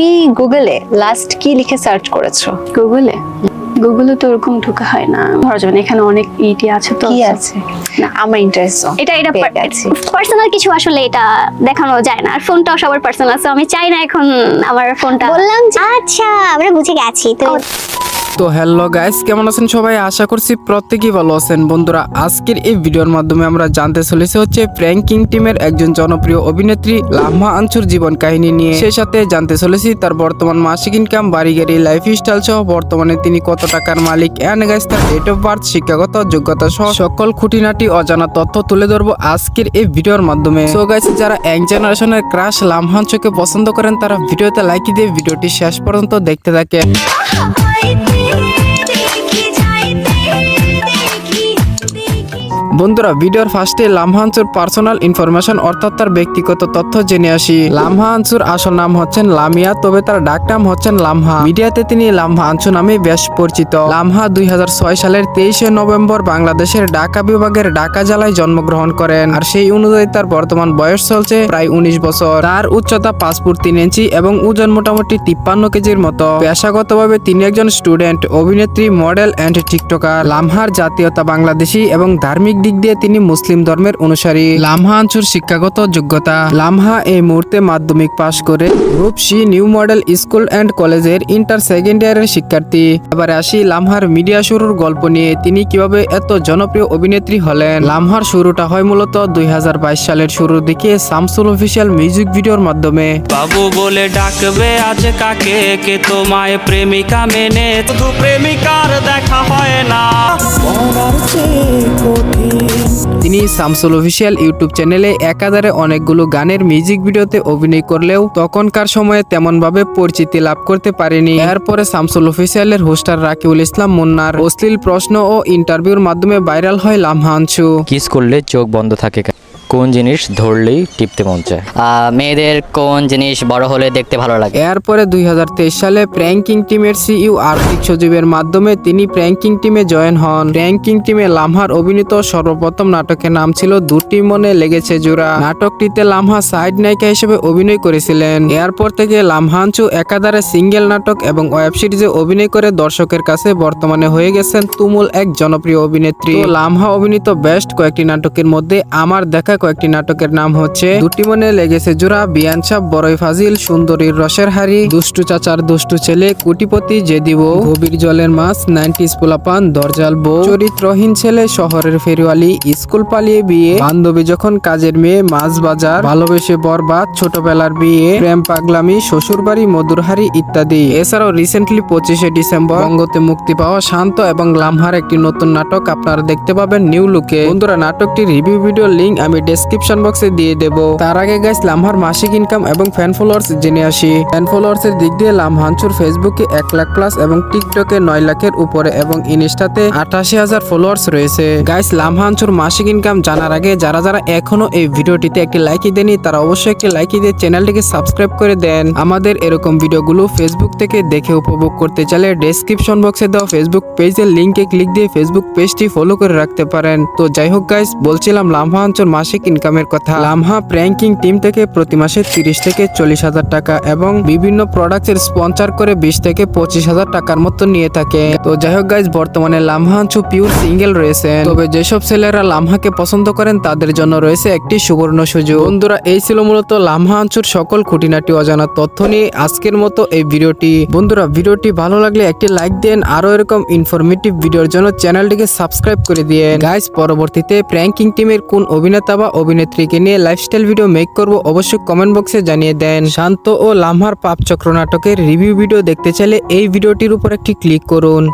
তুমি গুগলে লাস্ট কি লিখে সার্চ করেছ? গুগলে গুগলে তো ওরকম ঢোকা হয় না। ধরো এখানে অনেক ইটি আছে তো। কি আছে? না। আমার ইন্টারেস্ট এটা এটা পার্সোনাল কিছু আসলে এটা দেখানো যায় না। আর ফোনটাও সবার পার্সোনাল আছে আমি চাই না এখন আমার ফোনটা বললাম আচ্ছা আমরা বুঝে গেছি। তো তো হ্যালো গাইস কেমন আছেন সবাই? আশা করছি প্রত্যেকেই ভালো আছেন। বন্ধুরা, আজকের এই ভিডিওর মাধ্যমে আমরা জানতে চলেছি হচ্ছে প্র্যাঙ্কিং টিমের একজন জনপ্রিয় অভিনেত্রী লামহা আনসুর জীবন কাহিনী নিয়ে। সেই সাথে জানতে চলেছি তার বর্তমান মাসিক ইনকাম বাড়ি গাড়ি লাইফ স্টাইল সহ বর্তমানে তিনি কত টাকার মালিক। অ্যান্ড গাইস তার ডেট অফ বার্থ শিক্ষাগত যোগ্যতা সহ সকল খুঁটিনাটি অজানা তথ্য তুলে ধরবো আজকের এই ভিডিওর মাধ্যমে। সো গাইস যারা এক জেনারেশনের ক্রাশ লামহান চোখে পছন্দ করেন, তারা ভিডিওতে লাইক দিয়ে ভিডিওটি শেষ পর্যন্ত দেখতে থাকেন। you. বন্ধুরা, ভিডিওর ফার্স্টে লামহা আনসুর পার্সোনাল ইনফরমেশন, অর্থাৎ তার ব্যক্তিগত তথ্য জেনে আসি। লামহা আনসুর আসল নাম হচ্ছেন লামিয়া, তবে তার ডাক নাম হচ্ছেন লামহা। মিডিয়াতে তিনি লামহা আনসু নামে বেশ পরিচিত। লামহা দুই হাজার ছয় সালের তেইশে নভেম্বর বাংলাদেশের ঢাকা বিভাগের ঢাকা জেলায় জন্মগ্রহণ করেন। আর সেই অনুযায়ী তার বর্তমান বয়স চলছে প্রায় উনিশ বছর। তার উচ্চতা পাঁচ ফুট তিন ইঞ্চি এবং ওজন মোটামুটি তিপ্পান্ন কেজির মতো। পেশাগতভাবে তিনি একজন স্টুডেন্ট, অভিনেত্রী, মডেল, অ্যান্ড টিকটকার। লামহার জাতীয়তা বাংলাদেশি এবং ধার্মিক দিক দিয়ে তিনি মুসলিম ধর্মের অনুসারী। লামহা আনসুর শিক্ষাগত যোগ্যতা। লামহা এই মুহূর্তে মাধ্যমিক পাশ করে Rupshi new model school and কলেজের ইন্টার সেকেন্ড ইয়ারের শিক্ষার্থী। এবারে আসি লামহার মিডিয়া শুরুর গল্প নিয়ে। তিনি কীভাবে এত জনপ্রিয় অভিনেত্রী হলেন? লামহার শুরুটা হয় মূলত দুই হাজার বাইশ সালের শুরুর দিকে সামসুল অফিসিয়াল মিউজিক ভিডিওর মাধ্যমে। বাবু বলে ডাকবে আজ কাকে? কে তোমায় প্রেমিকা মেনে? শুধু প্রেমিকার দেখা হয় না। তিনি সামসুল অফিসিয়াল ইউটিউব চ্যানেলে একাধারে অনেকগুলো গানের মিউজিক ভিডিওতে অভিনয় করলেও তখনকার সময়ে তেমনভাবে পরিচিতি লাভ করতে পারেনি। এরপরে সামসুল অফিসিয়ালের হোস্টার রাকিউল ইসলাম মুন্নার অশ্লীল প্রশ্ন ও ইন্টারভিউর মাধ্যমে ভাইরাল হয় লামহানসু কিস করলে চোখ বন্ধ থাকে। কেন? জিনিস ধরলেই টিপতে মন চায়? মেয়েদের কোন জিনিস বড় হলে দেখতে ভালো লাগে? এরপরে দুই হাজার তেইশ সালে প্র্যাঙ্কিং টিমের সিইও আর্থিক সচিবের মাধ্যমে তিনি প্র্যাঙ্কিং টিমে জয়েন হন। প্র্যাঙ্কিং টিমে লামহার অভিনীত সর্বপ্রথম নাটকের নাম ছিল দুটি মনে লেগেছে জোড়া। নাটকটিতে লামহা সাইড নায়িকা হিসেবে অভিনয় করেছিলেন। এরপর থেকে লামহানচু একাধারে সিঙ্গেল নাটক এবং ওয়েব সিরিজে অভিনয় করে দর্শকের কাছে বর্তমানে হয়ে গেছেন তুমুল এক জনপ্রিয় অভিনেত্রী। লামহা অভিনীত বেস্ট কয়েকটি নাটকের মধ্যে আমার দেখা কয়েকটি নাটকের নাম হচ্ছে দুটি মনে লেগেছে জোড়া, বিয়ান সাহ বড়ই ফাজিল, সুন্দরীর রসের হাড়ি, দুষ্টু চাচার দুষ্টু ছেলে, কুটিপতি যে দিব গভীর জলের মাছ, নাইনটিস পোলাপান, দরজাল বউ, চরিত্রহীন ছেলে, শহরের ফেরিওয়ালি স্কুল পালিয়ে বিয়ে, বান্ধবী যখন কাজের মেয়ে, মাছ বাজার, ভালোবেসে বরবাদ, ছোটবেলার বিয়ে, প্রেম পাগলামি শ্বশুর বাড়ি মধুরহারি ইত্যাদি। এছাড়াও রিসেন্টলি পঁচিশে ডিসেম্বর, বঙ্গতে মুক্তি পাওয়া শান্ত এবং লামহার একটি নতুন নাটক আপনারা দেখতে পাবেন, নিউ লুকে। বন্ধুরা, নাটকটির রিভিউ ভিডিও লিংক আমি ডেসক্রিপশন বক্সে দিয়ে দেব। তার আগে গাইস লামহার মাসিক ইনকাম এবং ফ্যান ফলোয়ার্স জেনে আসি। ফ্যান ফলোয়ার্স এর দিক দিয়ে লামহানচুর ফেসবুকে এক লাখ প্লাস এবং টিকটকে নয় লাখের উপরে এবং ইনস্টাতে আটাশি হাজার ফলোয়ার্স রয়েছে। গাইস লামহানচুর মাসিক ইনকাম জানার আগে যারা যারা এখনও এই ভিডিওটিতে একটি লাইকই দেনি তারা অবশ্যই একটি লাইকই দিয়ে চ্যানেলটিকে সাবস্ক্রাইব করে দেন। আমাদের এরকম ভিডিওগুলো ফেসবুক থেকে দেখে উপভোগ করতে চাইলে ডেসক্রিপশন বক্সে দেওয়া ফেসবুক পেজের লিঙ্কে ক্লিক দিয়ে ফেসবুক পেজটি ফলো করে রাখতে পারেন। তো যাই হোক গাইস বলছিলাম লামহা অঞ্চল মাসিক ইনকামের কথা। লামহা প্র্যাঙ্কিং টিম থেকে প্রতি মাসে তিরিশ থেকে চল্লিশ হাজার টাকা এবং বিভিন্ন প্রোডাক্টের স্পন্সর করে বিশ থেকে পঁচিশ হাজার টাকার মতো নিয়ে থাকে। তো যাই হোক গাইস বর্তমানে লামহা অঞ্চু পিওর সিঙ্গেল রয়েছে। তবে যেসব ছেলেরা লামহাকে পছন্দ করেন, তাদের জন্য রয়েছে একটি সুবর্ণ সুযোগ। বন্ধুরা, এই ছিল মূলত লামহা আঞ্চুর সকল খুঁটিনাটি অজানা তথ্য নিয়ে আজকের মতো এই ভিডিওটি। বন্ধুরা, ভিডিওটি ভালো লাগলে একটি লাইক দেন আরও এরকম ইনফরমেটিভ ভিডিওর জন্য চ্যানেলটিকে সাবস্ক্রাইব করে দিয়ে গাইস পরবর্তীতে প্র্যাঙ্কিং টিমের কোন অভিনেতা বা অভিনেত্রীকে নিয়ে লাইফস্টাইল ভিডিও মেক করব, অবশ্যই কমেন্ট বক্সে জানিয়ে দেন। শান্ত ও লামহার পাপ চক্র নাটকের রিভিউ ভিডিও দেখতে চাইলে এই ভিডিওটির উপর একটি ক্লিক করুন।